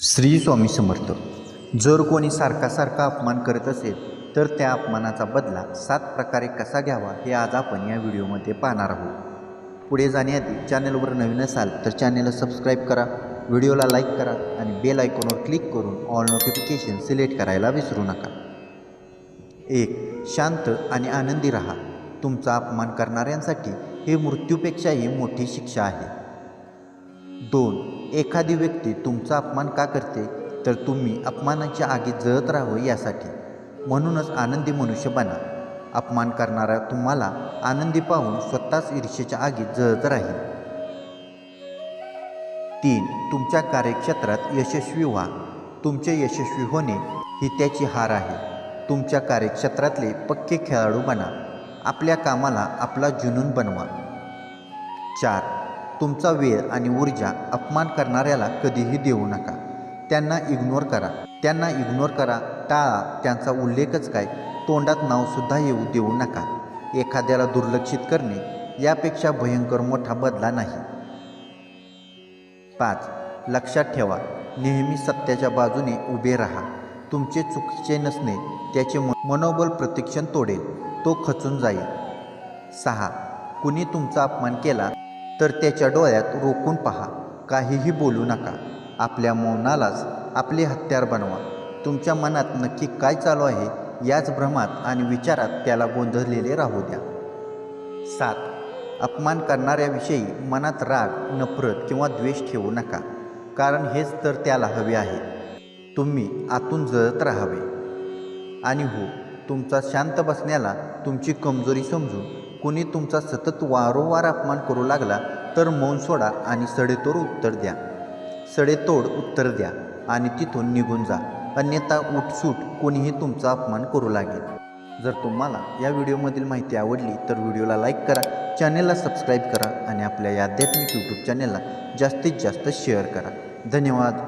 श्री स्वामी समर्थ जर कोणी सारखा सारखा अपमान करत असेल तर त्या अपमानाचा बदला सात प्रकारे कसा घ्यावा हे आज आपण या व्हिडिओमध्ये पाहणार आहोत. पुढे जाण्याआधी चॅनलवर नवीन असाल तर चॅनलला सबस्क्राईब करा व्हिडिओला लाईक करा आणि बेल आयकॉनवर क्लिक करून ऑल नोटिफिकेशन सिलेक्ट करायला विसरू नका. एक शांत आणि आनंदी राहा. तुमचा अपमान करणाऱ्यांसाठी हे मृत्यूपेक्षाही मोठी शिक्षा आहे. दोन एखादी व्यक्ती तुमचा अपमान का करते तर तुम्ही अपमानाच्या आगीत जळत राहावं यासाठी. म्हणूनच आनंदी मनुष्य बना. अपमान करणारा तुम्हाला आनंदी पाहून स्वतःच ईर्षेच्या आगीत जळत राहील. तीन तुमच्या कार्यक्षेत्रात यशस्वी व्हा. तुमचे यशस्वी होणे ही त्याची हार आहे. तुमच्या कार्यक्षेत्रातले पक्के खेळाडू बना. आपल्या कामाला आपला जुनून बनवा. चार तुमचा वेळ आणि ऊर्जा अपमान करणाऱ्याला कधीही देऊ नका. त्यांना इग्नोर करा. त्यांना इग्नोर करा. टाळा. त्यांचा उल्लेखच काय? तोंडात नावसुद्धा येऊ देऊ नका. एखाद्याला दुर्लक्षित करणे यापेक्षा भयंकर मोठा बदला नाही. पाच. लक्षात ठेवा. नेहमी सत्याच्या बाजूने उभे राहा. तुमचे चुकीचे नसणे त्याचे मनोबल प्रतिक्षण तोडेल. तो खचून जाईल. सहा. कुणी तुमचा अपमान केला तर त्याच्या डोळ्यात रोखून पहा. काहीही बोलू नका. आपल्या मौनालाच आपले हत्यार बनवा. तुमच्या मनात नक्की काय चालू आहे याच भ्रमात आणि विचारात त्याला गोंधळलेले राहू द्या. सात. अपमान करणाऱ्याविषयी मनात राग नफरत किंवा द्वेष ठेवू नका. कारण हेच तर त्याला हवे आहे. तुम्ही आतून जळत राहावे. आणि हो तुमचा शांत बसण्याला तुमची कमजोरी समजून कुणी तुमचा सतत वारंवार अपमान करू लागला तर मौन सोडा आणि सडेतोड उत्तर द्या. सडेतोड उत्तर द्या आणि तिथून निघून जा. अन्यथा उठसूट कोणीही तुमचा अपमान करू लागेल. जर तुम्हाला या व्हिडिओमधील माहिती आवडली तर व्हिडिओला लाईक करा चॅनेलला सबस्क्राईब करा आणि आपल्या या आध्यात्मिक यूट्यूब चॅनेलला जास्तीत जास्त शेअर करा. धन्यवाद.